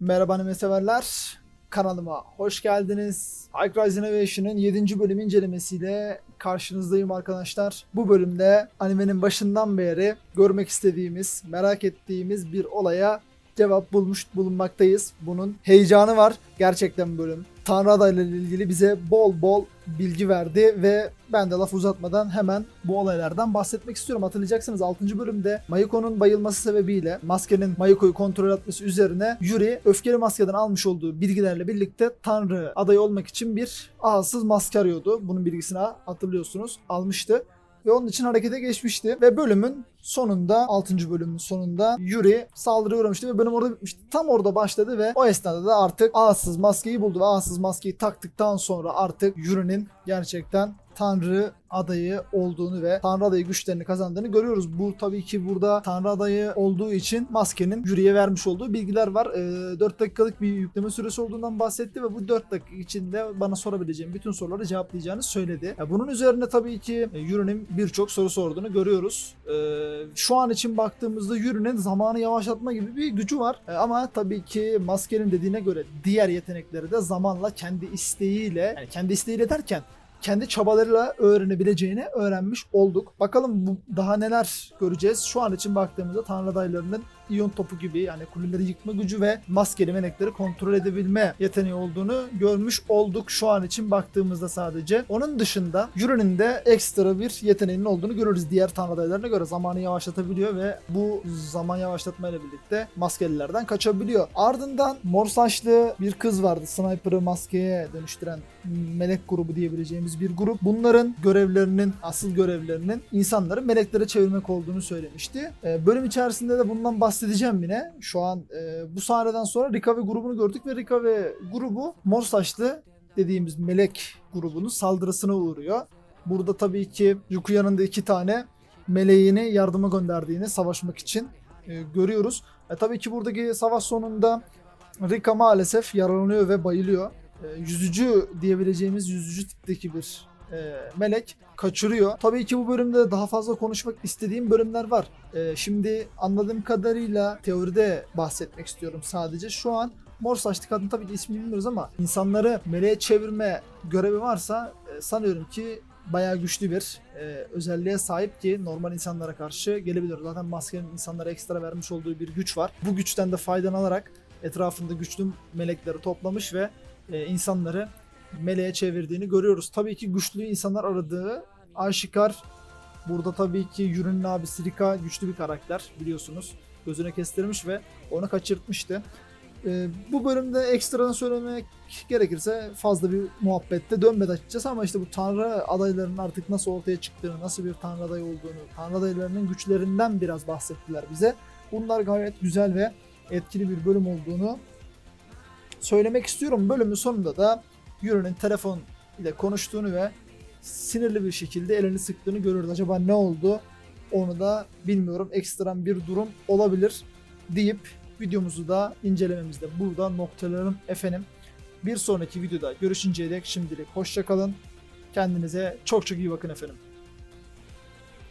Merhaba anime severler. Kanalıma hoş geldiniz. High Rise Innovation'ın 7. bölüm incelemesiyle karşınızdayım arkadaşlar. Bu bölümde animenin başından beri görmek istediğimiz, merak ettiğimiz bir olaya cevap bulmuş bulunmaktayız. Bunun heyecanı var gerçekten bölüm. Tanrı adayla ilgili bize bol bol bilgi verdi ve ben de laf uzatmadan hemen bu olaylardan bahsetmek istiyorum. Hatırlayacaksınız 6. bölümde Mayuko'nun bayılması sebebiyle maskenin Mayuko'yu kontrol etmesi üzerine Yuri öfkeli maskeden almış olduğu bilgilerle birlikte Tanrı adayı olmak için bir ağızsız maske arıyordu. Bunun bilgisini hatırlıyorsunuz almıştı ve onun için harekete geçmişti. Ve bölümün sonunda 6. bölümün sonunda Yuri saldırıya uğramıştı ve bölüm orada bitmişti. Tam orada başladı ve o esnada da artık ağızsız maskeyi buldu ve ağızsız maskeyi taktıktan sonra artık Yuri'nin gerçekten Tanrı adayı olduğunu ve Tanrı adayı güçlerini kazandığını görüyoruz. Bu tabii ki burada Tanrı adayı olduğu için maskenin Yuri'ye vermiş olduğu bilgiler var. Ee, 4 dakikalık bir yükleme süresi olduğundan bahsetti ve bu 4 dakika içinde bana sorabileceğim bütün soruları cevaplayacağını söyledi. Ya bunun üzerine tabii ki e, Yuri'nin birçok soru sorduğunu görüyoruz. Ee, şu an için baktığımızda Yuri'nin zamanı yavaşlatma gibi bir gücü var. Ee, ama tabii ki maskenin dediğine göre diğer yetenekleri de zamanla kendi isteğiyle yani kendi isteğiyle derken kendi çabalarıyla öğrenebileceğini öğrenmiş olduk. Bakalım bu daha neler göreceğiz. Şu an için baktığımızda Tanrı adaylarının iyon topu gibi yani kuleleri yıkma gücü ve maskeli melekleri kontrol edebilme yeteneği olduğunu görmüş olduk şu an için baktığımızda sadece. Onun dışında Yuri'nin de ekstra bir yeteneğinin olduğunu görürüz diğer tanrı adaylarına göre. Zamanı yavaşlatabiliyor ve bu zaman yavaşlatmayla birlikte maskelilerden kaçabiliyor. Ardından mor saçlı bir kız vardı. Sniper'ı maskeye dönüştüren melek grubu diyebileceğimiz bir grup. Bunların görevlerinin, asıl görevlerinin insanları meleklere çevirmek olduğunu söylemişti. Ee, bölüm içerisinde de bundan bahsedeceğim yine. Şu an e, bu sahneden sonra Rika ve grubunu gördük ve Rika ve grubu mor saçlı dediğimiz melek grubunun saldırısına uğruyor. Burada tabii ki Yukuya'nın da iki tane meleğini yardıma gönderdiğini savaşmak için e, görüyoruz. E, tabii ki buradaki savaş sonunda Rika maalesef yaralanıyor ve bayılıyor. E, yüzücü diyebileceğimiz yüzücü tipteki bir e, melek kaçırıyor. Tabii ki bu bölümde daha fazla konuşmak istediğim bölümler var. E, şimdi anladığım kadarıyla teoride bahsetmek istiyorum sadece. Şu an mor saçlı kadın tabii ki ismini bilmiyoruz ama insanları meleğe çevirme görevi varsa e, sanıyorum ki bayağı güçlü bir e, özelliğe sahip ki normal insanlara karşı gelebilir. Zaten maskenin insanlara ekstra vermiş olduğu bir güç var. Bu güçten de faydalanarak etrafında güçlü melekleri toplamış ve e, insanları meleğe çevirdiğini görüyoruz. Tabii ki güçlü insanlar aradığı aşikar. Burada tabii ki Yuri'nin abisi Rika güçlü bir karakter biliyorsunuz. Gözüne kestirmiş ve onu kaçırtmıştı. Ee, bu bölümde ekstradan söylemek gerekirse fazla bir muhabbette dönmedi açıkçası ama işte bu tanrı adaylarının artık nasıl ortaya çıktığını, nasıl bir tanrı adayı olduğunu, tanrı adaylarının güçlerinden biraz bahsettiler bize. Bunlar gayet güzel ve etkili bir bölüm olduğunu söylemek istiyorum. Bölümün sonunda da Yuri'nin telefon ile konuştuğunu ve sinirli bir şekilde elini sıktığını görüyoruz. Acaba ne oldu? Onu da bilmiyorum. Ekstrem bir durum olabilir deyip videomuzu da incelememizde burada noktalarım efendim. Bir sonraki videoda görüşünceye dek şimdilik hoşçakalın. Kendinize çok çok iyi bakın efendim.